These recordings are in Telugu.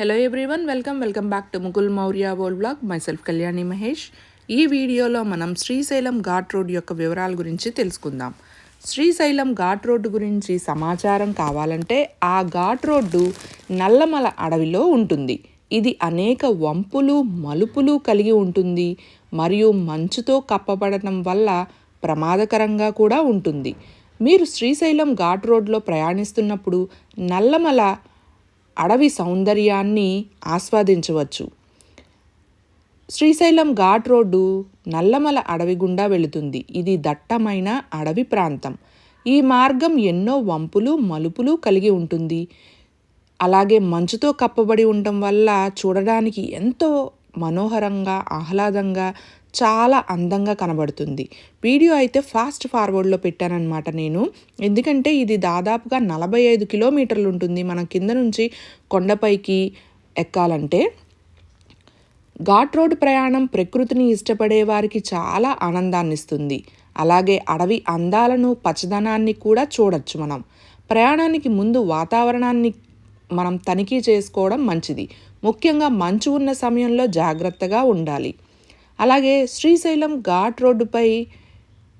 Hello everyone welcome welcome back to Mukul Maurya world blog myself Kalyani Mahesh ఈ వీడియోలో మనం శ్రీశైలం ఘాట్ రోడ్ యొక్క వివరాల గురించి తెలుసుకుందాం. శ్రీశైలం ఘాట్ రోడ్డు గురించి సమాచారం కావాలంటే ఆ ఘాట్ రోడ్డు నల్లమల అడవిలో ఉంటుంది. ఇది అనేక వంపులు మలుపులు కలిగి ఉంటుంది. మరియు మంచుతో కప్పబడటం వల్ల ప్రమాదకరంగా కూడా ఉంటుంది. మీరు శ్రీశైలం ఘాట్ రోడ్లో ప్రయాణిస్తున్నప్పుడు నల్లమల అడవి సౌందర్యాన్ని ఆస్వాదించవచ్చు. శ్రీశైలం ఘాట్ రోడ్డు నల్లమల అడవి గుండా వెళుతుంది. ఇది దట్టమైన అడవి ప్రాంతం. ఈ మార్గం ఎన్నో వంపులు మలుపులు కలిగి ఉంటుంది. అలాగే మంచుతో కప్పబడి ఉండటం వల్ల చూడడానికి ఎంతో మనోహరంగా ఆహ్లాదంగా చాలా అందంగా కనబడుతుంది. వీడియో అయితే ఫాస్ట్ ఫార్వర్డ్లో పెట్టానన్నమాట నేను. ఎందుకంటే ఇది దాదాపుగా నలభై ఐదు కిలోమీటర్లు ఉంటుంది. మనం కింద నుంచి కొండపైకి ఎక్కాలంటే ఘాట్ రోడ్ ప్రయాణం ప్రకృతిని ఇష్టపడే వారికి చాలా ఆనందాన్ని ఇస్తుంది అలాగే అడవి అందాలను పచ్చదనాన్ని కూడా చూడొచ్చు మనం. ప్రయాణానికి ముందు వాతావరణాన్ని మనం తనిఖీ చేసుకోవడం మంచిది. ముఖ్యంగా మంచు ఉన్న సమయంలో జాగ్రత్తగా ఉండాలి. అలాగే శ్రీశైలం ఘాట్ రోడ్డుపై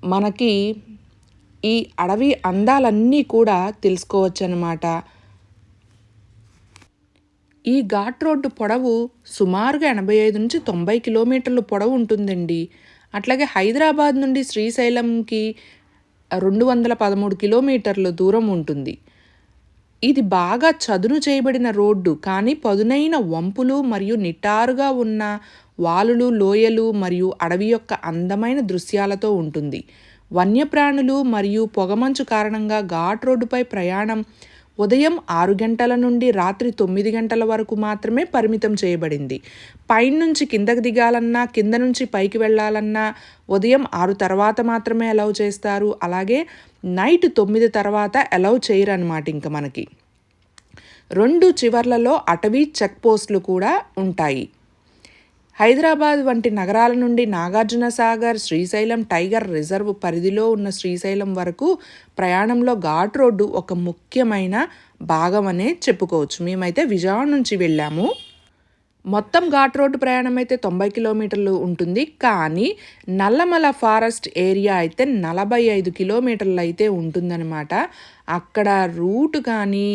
మనకి ఈ అడవి అందాలన్నీ కూడా తెలుసుకోవచ్చు అన్నమాట ఈ ఘాట్ రోడ్డు పొడవు సుమారుగా ఎనభై ఐదు నుంచి తొంభై కిలోమీటర్లు పొడవు ఉంటుందండి. అట్లాగే హైదరాబాద్ నుండి శ్రీశైలంకి రెండు వందల పదమూడు కిలోమీటర్ల దూరం ఉంటుంది. ఇది బాగా చదును చేయబడిన రోడ్డు కానీ పదునైన వంపులు మరియు నిటారుగా ఉన్న వాలులు లోయలు మరియు అడవి యొక్క అందమైన దృశ్యాలతో ఉంటుంది. వన్యప్రాణులు మరియు పొగమంచు కారణంగా ఘాట్ రోడ్డుపై ప్రయాణం ఉదయం ఆరు గంటల నుండి రాత్రి తొమ్మిది గంటల వరకు మాత్రమే పరిమితం చేయబడింది. పైనుంచి కిందకు దిగాలన్నా కింద నుంచి పైకి వెళ్ళాలన్నా ఉదయం ఆరు తర్వాత మాత్రమే అలౌ చేస్తారు. అలాగే నైట్ తొమ్మిది తర్వాత అలౌ చేయరు అనమాట ఇంకా మనకి. రెండు చివర్లలో అటవీ చెక్ పోస్టులు కూడా ఉంటాయి. హైదరాబాద్ వంటి నగరాల నుండి నాగార్జున సాగర్ శ్రీశైలం టైగర్ రిజర్వ్ పరిధిలో ఉన్న శ్రీశైలం వరకు ప్రయాణంలో ఘాట్ రోడ్డు ఒక ముఖ్యమైన భాగం అనే చెప్పుకోవచ్చు. మేమైతే విజయవాడ నుంచి వెళ్ళాము. మొత్తం ఘాట్ రోడ్డు ప్రయాణం అయితే తొంభై కిలోమీటర్లు ఉంటుంది. కానీ నల్లమల ఫారెస్ట్ ఏరియా అయితే నలభై ఐదు కిలోమీటర్లు అయితే ఉంటుందన్నమాట. అక్కడ రూట్ కానీ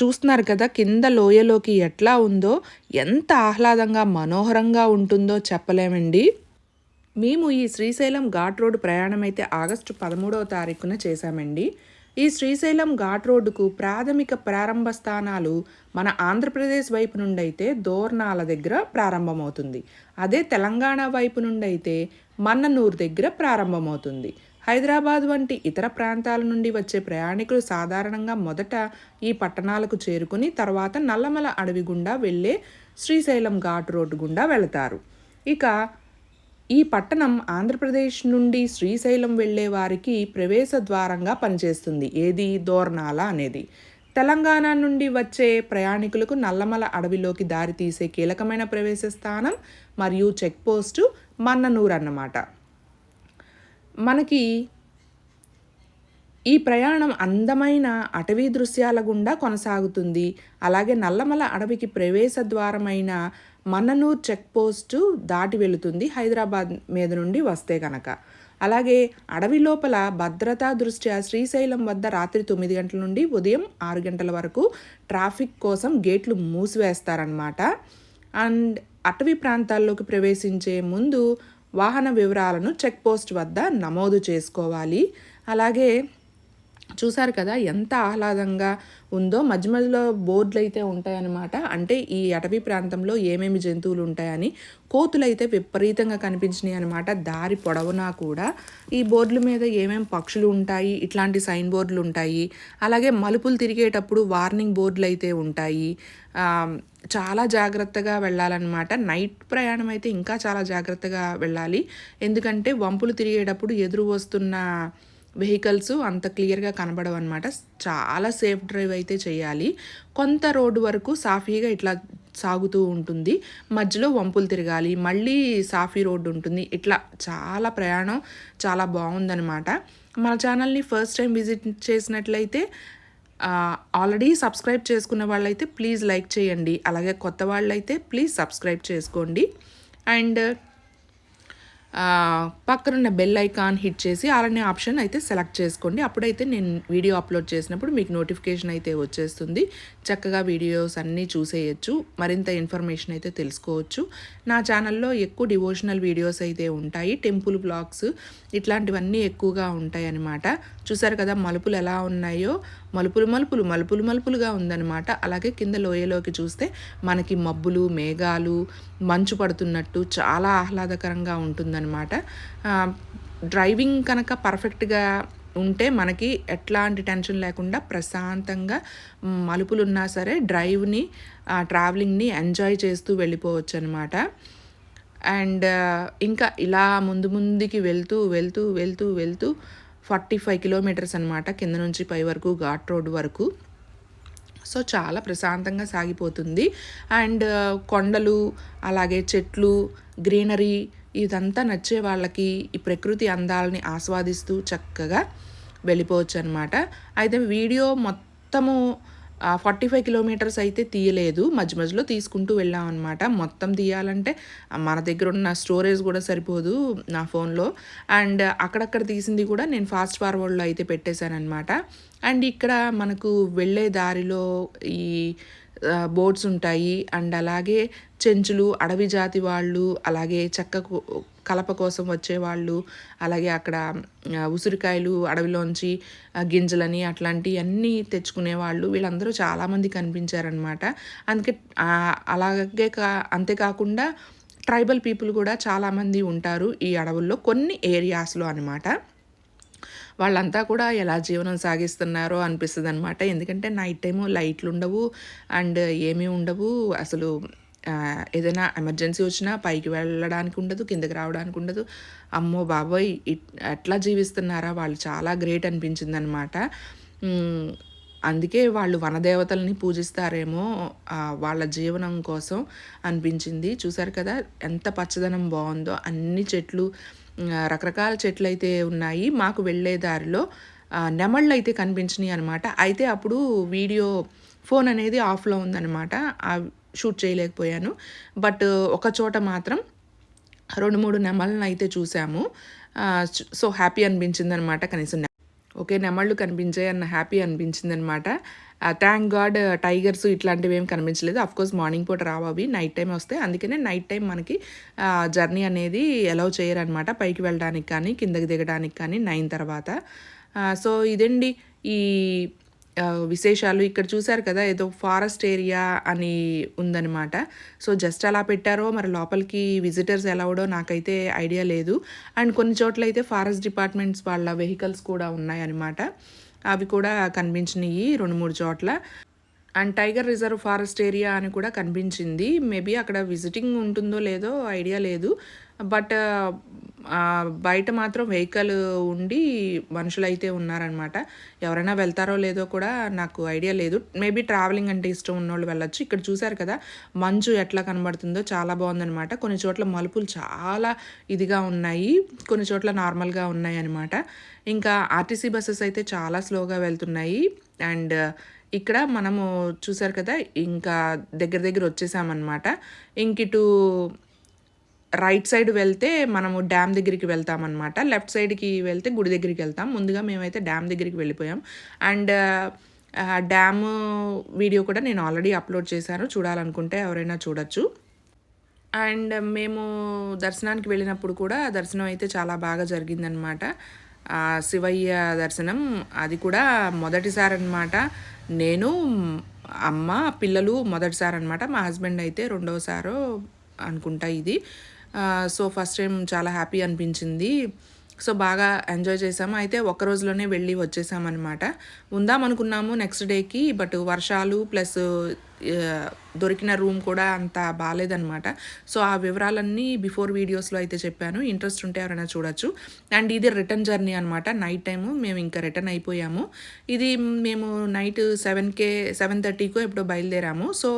చూస్తున్నారు కదా కింద లోయలోకి ఎట్లా ఉందో ఎంత ఆహ్లాదంగా మనోహరంగా ఉంటుందో చెప్పలేమండి. మేము ఈ శ్రీశైలం ఘాట్ రోడ్డు ప్రయాణం అయితే ఆగస్టు పదమూడవ తారీఖున చేశామండి. ఈ శ్రీశైలం ఘాట్ రోడ్డుకు ప్రాథమిక ప్రారంభ స్థానాలు మన ఆంధ్రప్రదేశ్ వైపు నుండి అయితే దోర్నాల దగ్గర ప్రారంభమవుతుంది. అదే తెలంగాణ వైపు నుండి అయితే మన్ననూరు దగ్గర ప్రారంభమవుతుంది. హైదరాబాద్ వంటి ఇతర ప్రాంతాల నుండి వచ్చే ప్రయాణికులు సాధారణంగా మొదట ఈ పట్టణాలకు చేరుకుని తర్వాత నల్లమల అడవి గుండా వెళ్ళే శ్రీశైలం ఘాట్ రోడ్డు గుండా వెళతారు. ఇక ఈ పట్టణం ఆంధ్రప్రదేశ్ నుండి శ్రీశైలం వెళ్ళే వారికి ప్రవేశ ద్వారంగా పనిచేస్తుంది. ఏది? దోర్నాల అనేది. తెలంగాణ నుండి వచ్చే ప్రయాణికులకు నల్లమల అడవిలోకి దారి తీసే కీలకమైన ప్రవేశ స్థానం మరియు చెక్ పోస్టు మన్ననూరు అన్నమాట. మనకి ఈ ప్రయాణం అందమైన అటవీ దృశ్యాల గుండా కొనసాగుతుంది. అలాగే నల్లమల అడవికి ప్రవేశ ద్వారమైన మన్ననూర్ చెక్ పోస్టు దాటి వెళుతుంది హైదరాబాద్ మీద నుండి వస్తే కనుక అలాగే అడవి లోపల భద్రతా దృష్ట్యా శ్రీశైలం వద్ద రాత్రి తొమ్మిది గంటల నుండి ఉదయం ఆరు గంటల వరకు ట్రాఫిక్ కోసం గేట్లు మూసివేస్తారనమాట అండ్ అటవీ ప్రాంతాల్లోకి ప్రవేశించే ముందు వాహన వివరాలను చెక్ పోస్ట్ వద్ద నమోదు చేసుకోవాలి. అలాగే చూసారు కదా ఎంత ఆహ్లాదంగా ఉందో. మధ్య మధ్యలో బోర్డులు అయితే ఉంటాయన్నమాట. అంటే ఈ అటవీ ప్రాంతంలో ఏమేమి జంతువులు ఉంటాయని కోతులు అయితే విపరీతంగా కనిపించినాయి అనమాట దారి పొడవునా కూడా ఈ బోర్డుల మీద ఏమేమి పక్షులు ఉంటాయి ఇట్లాంటి సైన్ బోర్డులు ఉంటాయి అలాగే మలుపులు తిరిగేటప్పుడు వార్నింగ్ బోర్డులు అయితే ఉంటాయి చాలా జాగ్రత్తగా వెళ్ళాలన్నమాట. నైట్ ప్రయాణం అయితే ఇంకా చాలా జాగ్రత్తగా వెళ్ళాలి. ఎందుకంటే వంపులు తిరిగేటప్పుడు ఎదురు వస్తున్న వెహికల్స్ అంత క్లియర్గా కనబడవు అనమాట చాలా సేఫ్ డ్రైవ్ అయితే చేయాలి. కొంత రోడ్డు వరకు సాఫీగా ఇట్లా సాగుతూ ఉంటుంది. మధ్యలో వంపులు తిరగాలి. మళ్ళీ సాఫీ రోడ్డు ఉంటుంది. ఇట్లా చాలా ప్రయాణం చాలా బాగుందనమాట మన ఛానల్ని ఫస్ట్ టైం విజిట్ చేసినట్లయితే ఆల్రెడీ సబ్స్క్రైబ్ చేసుకున్న వాళ్ళైతే ప్లీజ్ లైక్ చేయండి. అలాగే కొత్త వాళ్ళైతే ప్లీజ్ సబ్స్క్రైబ్ చేసుకోండి. అండ్ పక్కనున్న బెల్ ఐకాన్ హిట్ చేసి అలానే ఆప్షన్ అయితే సెలెక్ట్ చేసుకోండి. అప్పుడైతే నేను వీడియో అప్లోడ్ చేసినప్పుడు మీకు నోటిఫికేషన్ అయితే వచ్చేస్తుంది. చక్కగా వీడియోస్ అన్నీ చూసేయచ్చు. మరింత ఇన్ఫర్మేషన్ అయితే తెలుసుకోవచ్చు. నా ఛానల్లో ఎక్కువ డివోషనల్ వీడియోస్ అయితే ఉంటాయి. టెంపుల్ బ్లాగ్స్ ఇట్లాంటివన్నీ ఎక్కువగా ఉంటాయి అన్నమాట చూసారు కదా మలుపులు ఎలా ఉన్నాయో? మలుపులు మలుపులు మలుపులు మలుపులుగా ఉందన్నమాట. అలాగే కింద లోయలోకి చూస్తే మనకి మబ్బులు మేఘాలు మంచు పడుతున్నట్టు చాలా ఆహ్లాదకరంగా ఉంటుందన్నమాట డ్రైవింగ్ కనుక పర్ఫెక్ట్గా ఉంటే మనకి ఎట్లాంటి టెన్షన్ లేకుండా ప్రశాంతంగా మలుపులు ఉన్నా సరే డ్రైవ్ని ట్రావెలింగ్ని ఎంజాయ్ చేస్తూ వెళ్ళిపోవచ్చు అనమాట అండ్ ఇంకా ఇలా ముందు ముందుకి వెళ్తూ వెళ్తూ వెళ్తూ వెళ్తూ ఫార్టీ ఫైవ్ కిలోమీటర్స్ అనమాట కింద నుంచి పై వరకు ఘాట్ రోడ్ వరకు. సో చాలా ప్రశాంతంగా సాగిపోతుంది. అండ్ కొండలు అలాగే చెట్లు గ్రీనరీ ఇదంతా నచ్చే వాళ్ళకి ఈ ప్రకృతి అందాలని ఆస్వాదిస్తూ చక్కగా వెళ్ళిపోవచ్చు అనమాట అయితే వీడియో మొత్తము ఫార్టీ ఫైవ్ కిలోమీటర్స్ అయితే తీయలేదు. మధ్య మధ్యలో తీసుకుంటూ వెళ్ళాం అనమాట మొత్తం తీయాలంటే మన దగ్గర ఉన్న స్టోరేజ్ కూడా సరిపోదు నా ఫోన్లో. అండ్ అక్కడక్కడ తీసింది కూడా నేను ఫాస్ట్ ఫార్వర్డ్లో అయితే పెట్టేశాను అనమాట అండ్ ఇక్కడ మనకు వెళ్ళే దారిలో ఈ బోట్స్ ఉంటాయి. అండ్ అలాగే చెంచులు అడవి జాతి వాళ్ళు అలాగే చెక్క కలప కోసం వచ్చేవాళ్ళు అలాగే అక్కడ ఉసిరికాయలు అడవిలోంచి గింజలని అట్లాంటివన్నీ తెచ్చుకునే వాళ్ళు వీళ్ళందరూ చాలామంది కనిపించారనమాట అందుకే అలాగే కా అంతేకాకుండా ట్రైబల్ పీపుల్ కూడా చాలామంది ఉంటారు ఈ అడవుల్లో కొన్ని ఏరియాస్లో అనమాట వాళ్ళంతా కూడా ఎలా జీవనం సాగిస్తున్నారో అనిపిస్తుంది అనమాట ఎందుకంటే నైట్ టైము లైట్లు ఉండవు అండ్ ఏమీ ఉండవు అసలు ఏదైనా ఎమర్జెన్సీ వచ్చినా పైకి వెళ్ళడానికి ఉండదు కిందకి రావడానికి ఉండదు. అమ్మో బాబోయ్ ఎట్లా జీవిస్తున్నారా? వాళ్ళు చాలా గ్రేట్ అనిపించింది అనమాట అందుకే వాళ్ళు వనదేవతల్ని పూజిస్తారేమో వాళ్ళ జీవనం కోసం అనిపించింది. చూసారు కదా ఎంత పచ్చదనం బాగుందో. అన్ని చెట్లు రకరకాల చెట్లు అయితే ఉన్నాయి. మాకు వెళ్ళే దారిలో నెమళ్ళు అయితే కనిపించినాయి అనమాట అయితే అప్పుడు వీడియో ఫోన్ అనేది ఆఫ్లో ఉందన్నమాట షూట్ చేయలేకపోయాను. బట్ ఒక చోట మాత్రం రెండు మూడు నెమళ్ళను అయితే చూసాము. సో హ్యాపీ అనిపించింది అనమాట కనీసం నె- ఓకే నెమళ్ళు కనిపించాయి అన్న హ్యాపీ అనిపించింది అనమాట థ్యాంక్ గాడ్ టైగర్స్ ఇట్లాంటివి ఏం కనిపించలేదు. అఫ్ కోర్స్ మార్నింగ్ పూట రావు అవి నైట్ టైం వస్తాయి. అందుకనే నైట్ టైం మనకి జర్నీ అనేది అలౌ చేయరనమాట. పైకి వెళ్ళడానికి కానీ కిందకి దిగడానికి కానీ నైన్ తర్వాత. సో ఇదండి ఈ విశేషాలు ఇక్కడ చూశారు కదా ఏదో ఫారెస్ట్ ఏరియా అని ఉందనమాట సో జస్ట్ అలా పెట్టారో మరి లోపలికి విజిటర్స్ ఎలావడో నాకైతే ఐడియా లేదు. అండ్ కొన్ని చోట్ల అయితే ఫారెస్ట్ డిపార్ట్మెంట్స్ వాళ్ళ వెహికల్స్ కూడా ఉన్నాయన్నమాట. అవి కూడా కనిపించినాయి రెండు మూడు చోట్ల. And tiger reserve forest area అని కూడా కనిపించింది. మేబీ అక్కడ విజిటింగ్ ఉంటుందో లేదో ఐడియా లేదు. బట్ బయట మాత్రం వెహికల్ ఉండి మనుషులు అయితే ఉన్నారనమాట. ఎవరైనా వెళ్తారో లేదో కూడా నాకు ఐడియా లేదు. మేబీ ట్రావెలింగ్ అంటే ఇష్టం ఉన్నోళ్ళు వెళ్ళొచ్చు. ఇక్కడ చూశారు కదా మంచు ఎట్లా కనబడుతుందో చాలా బాగుందనమాట. కొన్ని చోట్ల మలుపులు చాలా ఇదిగా ఉన్నాయి. కొన్ని చోట్ల నార్మల్గా ఉన్నాయి అనమాట ఇంకా ఆర్టీసీ బస్సెస్ అయితే చాలా స్లోగా వెళ్తున్నాయి. అండ్ ఇక్కడ మనము చూసారు కదా ఇంకా దగ్గర దగ్గర వచ్చేసామన్నమాట ఇంక ఇటు రైట్ సైడ్ వెళ్తే మనము డ్యామ్ దగ్గరికి వెళ్తామన్నమాట. లెఫ్ట్ సైడ్కి వెళ్తే గుడి దగ్గరికి వెళ్తాం. ముందుగా మేమైతే డ్యామ్ దగ్గరికి వెళ్ళిపోయాం. అండ్ డ్యామ్ వీడియో కూడా నేను ఆల్రెడీ అప్లోడ్ చేశాను. చూడాలనుకుంటే ఎవరైనా చూడొచ్చు. అండ్ మేము దర్శనానికి వెళ్ళినప్పుడు కూడా దర్శనం అయితే చాలా బాగా జరిగిందనమాట శివయ్య దర్శనం అది కూడా మొదటిసారి అనమాట నేను అమ్మ పిల్లలు మొదటిసారి అనమాట మా హస్బెండ్ అయితే రెండవసారో అనుకుంటా ఇది. సో ఫస్ట్ టైం చాలా హ్యాపీ అనిపించింది. సో బాగా ఎంజాయ్ చేసాము. అయితే ఒక్క రోజులోనే వెళ్ళి వచ్చేసామన్నమాట. ఉందాం అనుకున్నాము నెక్స్ట్ డేకి బట్ వర్షాలు ప్లస్ దొరికిన రూమ్ కూడా అంత బాగాలేదనమాట సో ఆ వివరాలన్నీ బిఫోర్ వీడియోస్లో అయితే చెప్పాను. ఇంట్రెస్ట్ ఉంటే ఎవరైనా చూడొచ్చు. అండ్ ఇది రిటర్న్ జర్నీ అనమాట నైట్ టైము మేము ఇంకా రిటర్న్ అయిపోయాము. ఇది మేము నైట్ సెవెన్కే సెవెన్ థర్టీకో ఎప్పుడో బయలుదేరాము. సో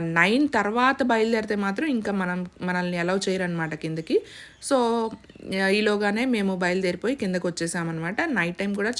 నైన్ తర్వాత బయలుదేరితే మాత్రం ఇంకా మనం మనల్ని అలౌ చేయరనమాట కిందకి. సో ఈలోగానే మేము బయలుదేరిపోయి కిందకు వచ్చేసామన్నమాట నైట్ టైం కూడా